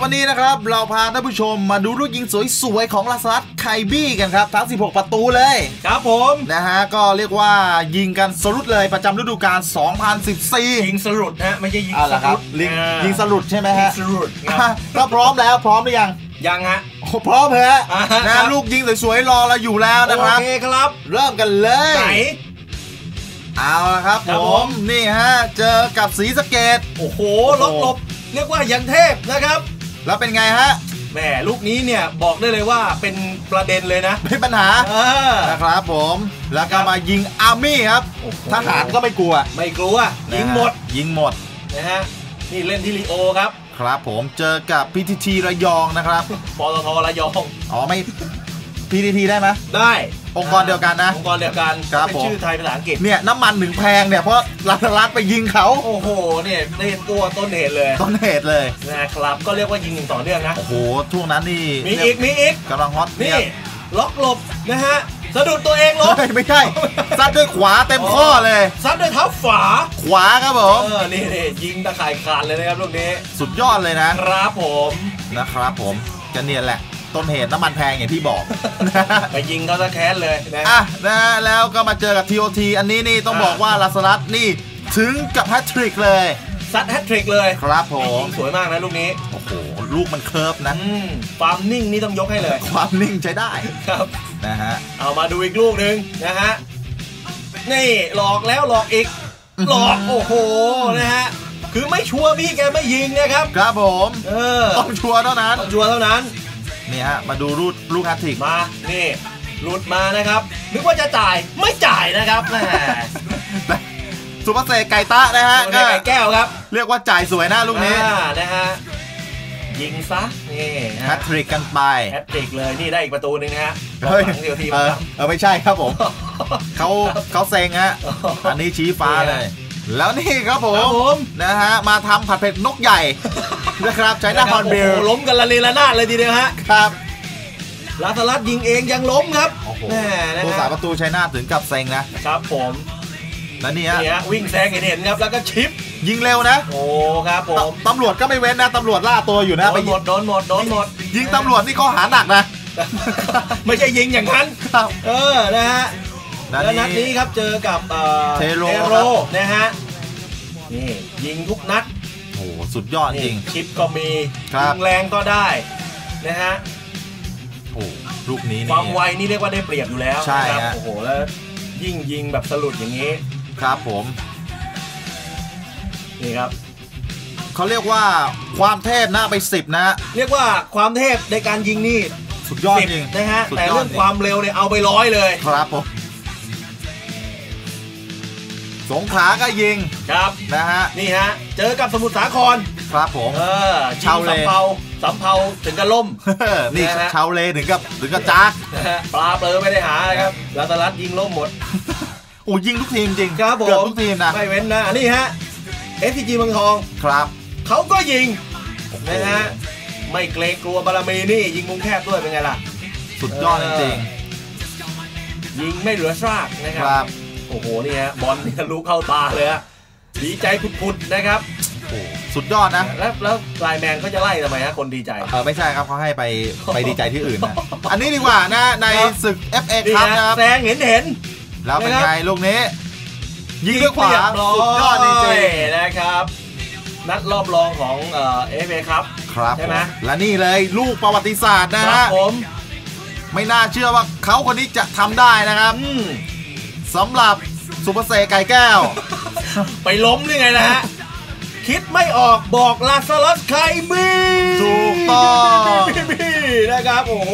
บวันนี้นะครับ เราพาท่านผู้ชมมาดูลูกยิงสวยๆของลาซัสไคบี้กันครับ ทั้ง 16 ประตูเลย ครับผมนะฮะก็เรียกว่ายิงกันสรุดเลยประจำฤดูกาล 2014 ยิงสรุดฮะไม่ใช่ยิงอ่าสล่ะครัรุบดยิงอ่ายิงสรุดใช่ไหมยิงฮะสรุดคอะรับก็พร้อมแล้วพร้อมหรือยังยังฮะโอ้พร้อมฮะอ่าฮะนะครับลูกยิงสวยๆรอเราอยู่แล้วนะครับโอเคครับ เริ่มกันเลยไหนเอาละครับครับผผมมนี่ฮะเจอกับสีสะเกตโอ้โหโอ้ล็อกโหหลบเรียกว่ายังเทพนะครับ แล้วเป็นไงฮะแหมลูกนี้เนี่ยบอกได้เลยว่าเป็นประเด็นเลยนะ ไม่ปัญหาเออ นะครับผม แล้วก็มายิงอาร์มี่ครับโอ้โห ทหารก็ไม่กลัวไม่กลัวยิงหมดนะฮะยิงหมดนะฮะนี่เล่นที่ลีโอครับครับผมเจอกับพีทีทีระยองนะครับปตทระยองอ๋อไม่ พีทีทีได้ไหมได้องค์กรเดียวกันนะองค์กรเดียวกันครับเป็นผมชื่อไทยภาษาอังกฤษเนี่ยน้ำมันหนึ่งแพงเนี่ยเพราะรัฐรัฐไปยิงเขาโอ้โหเนี่ยเล่นตัวต้นเหตุเลยต้นเหตุเลยนะครับก็เรียกว่ายิงอย่างต่อเนื่องนะโอ้โหช่วงนั้นนี่มีอีกมีอีกกำลังฮอตนี่เนี่ยล็อกหลบนะฮะสะดุดตัวเองล้มเฮ้ยไม่ใช่ซัดด้วยขวาเต็มข้อเลยซัดด้วยเท้าฝาขวาครับผมเออนี่นี่ยิงตะข่ายขาดเลยนะครับลูกนี้ สุดยอดเลยนะครับผมนะครับผมจะเนี่ยแหละ ต้นเหตุน้ำมันแพงอย่างที่บอกไปยิงเขาซะแค้นเลยนะอะนะฮะแล้วก็มาเจอกับ TOT อันนี้นี่ต้องอ่าบอกว่าลาสลัดนี่ถึงกับแฮตทริกเลยซัดแฮตทริกเลยครับผมยิงสวยมากนะลูกนี้ โอ้โห ลูกมันเคิร์ฟนะอืมความนิ่งนี่ต้องยกให้เลย ความนิ่งใช้ได้ครับนะฮะเอามาดูอีกลูกหนึ่งนะฮะนี่หลอกแล้วหลอกอีกอื้อหือหลอกโอ้โหนะฮะคือไม่ชัวร์พี่แกไม่ยิงนะครับ ครับผม เออต้องชัวร์เท่านั้นต้องชัวร์เท่านั้น นี่ฮะมาดูรูดลูกแฮตทริกมานี่หลุดมานะครับนึกว่าจะจ่ายไม่จ่ายนะครับแหมสุภาเสกไก่ตะนะฮะโดนก็ไก่แก้วครับ เรียกว่าจ่ายสวยนะลูกนี้อ่านะฮะยิงซะนี่นะแฮฮะตทริกกันไปแฮตทริกเลยนี่ได้อีกประตูหนึ่งนะฮะเฮ้ยหลังเดียวทีมเออครับเออไม่ใช่ครับผมเขาเขาเซ็งฮะอันนี้ชี้ฟ้าเลย แล้วนี่ครับผครับมผมนะฮะมาทำผัดเผ็ดนกใหญ่ นะครับใช้หน้าฮอนโอ้บิโหลล้มกันละเลระนาดเลยทีเดียวฮะครับลาสลัดยิงเองยังล้มครับโอ้โหแหมนะผู้สาฮะประตูชัยนาทถึงกับเซ็งนะครับผมแล้วนี่ฮะนี่ฮะวิ่งแซงเห็นเห็นๆครับแล้วก็ชิป ยิงเร็วนะ โอ้ครับผมตตำรวจก็ไม่เว้นนะตำรวจล่าตัวอยู่นะโดไปนหมดโดนหมดโดนหมด ยิงตำรวจนี่ข้อหาหนักนะ ไม่ใช่ยิงอย่างนั้นครับเออนะฮะนัดแล้วนัดนี้นี้ครับเจอกับเอ่อเทโรโรนะฮะนี่ยิงทุกนัดโอ้โหสุดยอดจนี่ริงชิปก็มีครับยิงแรงก็ได้นะฮะโอ้โหลูกนี้คนี่วามไวนี่เรียกว่าได้เปรียบอยู่แล้วใช่นะครัฮะโอ้โหแล้วยิ่งยิงแบบสลุดอย่างนี้ ครับผมนี่ครับเขาเรียกว่าความเทพนะไปสิบนะเรียกว่าความเทพในการยิงนี่สุดยอดสิบจริงนะฮะสุดแต่ยอดเรื่องจริงความเร็วเนี่ยเอาไปร้อยเลยครับผม สงขลาก็ยิงครับนะฮะนี่ฮะเจอกับสมุทรสาครครับผมเออยิชางวเลสำเภาสำเภาถึงกับล่มนี่นะฮะชาวเลถึงกับถึงกับจักนะฮะปลาเปลือไม่ได้หานะครับลาตาลัดยิงล่มหมดโอ้ยิงทุกทีมจริงครับผมเกือบทุกทีมนะไม่เว้นนะอันนี้ฮะ SCG เมืองทองครับเขาก็ยิงนะฮะไม่เกรงกลัวบารมีนี่ ยิงมุมแคบด้วยเป็นไงล่ะ สุดยอดจริงยิงไม่เหลือซากนะคๆรัครับ โอ้โหนี่ฮะบอลนี่ทะลุเข้าตาเลยฮะดีใจพุดๆนะครับ โอ้สุดยอดนะแล้วแล้วไลน์แมนก็จะไล่ทำไมฮะคนดีใจ เออไม่ใช่ครับเขาให้ไปไปดีใจที่อื่นนะอันนี้ดีกว่านะในครับศึก FA นี่ครับฮะนะครับ แซงเห็นเห็นแล้วเป็นนะครับไงลูกนี้ ยิงด้วยขวาเรียบร้สุดยอดจริงนะครับ นัดรอบรองของเอ่อฟเอครับ ๆครับใช่ไหม ผมและนี่เลยลูกประวัติศาสตร์นะครัฮะ บผมไม่น่าเชื่อว่าเขาคนนี้จะทำได้นะครับอืมสำหรับ สุภเสกไก่แก้ว ไปล้มหรือไงนะฮะ คิดไม่ออกบอกลาสลัสไคบีถูกต้องบีนะครับโอ้โห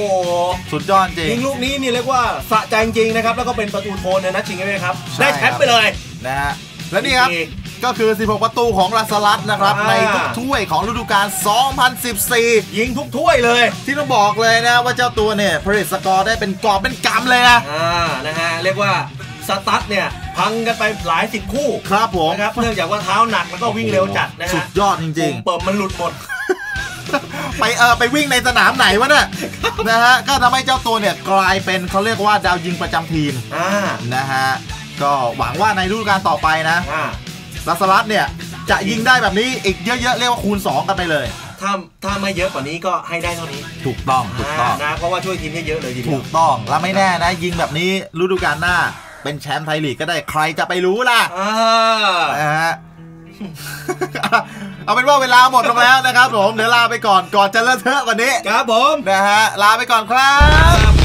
สุดยอดจริงยิงลูกนี้นี่เรียกว่าสะใจจริงๆนะครับ แล้วก็เป็นประตูโทนในนัดชิงใช่ไหมครับใช่ได้แชมป์ไปเลย นะฮะและนี่ครับอีกก็คือ 16 ประตูของลาสลัดนะครับ อ่า ในทุกถ้วยของฤดูกาล 2014 ยิงทุกถ้วยเลยที่ต้องบอกเลยนะว่าเจ้าตัวเนี่ยผลิตสกอร์ได้เป็นกอบเป็นกำเลยนะ อ่านะฮะเรียกว่า สตั๊ดเนี่ยพังกันไปหลายสิบคู่ครับผมนะครับเนื่องจากว่าเท้าหนักแล้วก็วิ่งเร็วจัดนะสุฮะดยอดจริงเปิดมันหลุดหมดๆไปเออไปวิ่งในสนามไหนวะเนี่ยนะฮะก็ทำให้เจ้าตัวเนี่ยกลายเป็นเขาเรียกว่าดาวยิงประจำทีมอ่านะฮะก็หวังว่าในฤดูกาลต่อไปนะอ่าลาสลัดเนี่ยจะยิงได้แบบนี้อีกเยอะๆเรียกว่าคูณ 2 กันไปเลย ถ้ถ้าถ้าไม่เยอะกว่านี้ก็ให้ได้เท่านี้ ถูกต้องถูกต้องานะเพราะว่าช่วยทีมได้เยอะเลยทีเดีถูยวกต้องแล้วไม่แน่นะยิงแบบนี้ฤดูกาลหน้า เป็นแชมป์ไทยลีกก็ได้ใครจะไปรู้ล่ะอ่านะฮะเอาเป็นว่าเวลาหมดลงแล้วนะครับผม เดี๋ยวลาไปก่อนก่อนจะเลอะเทอะกว่านี้ ครับผม นะฮะ ลาไปก่อนครับครับ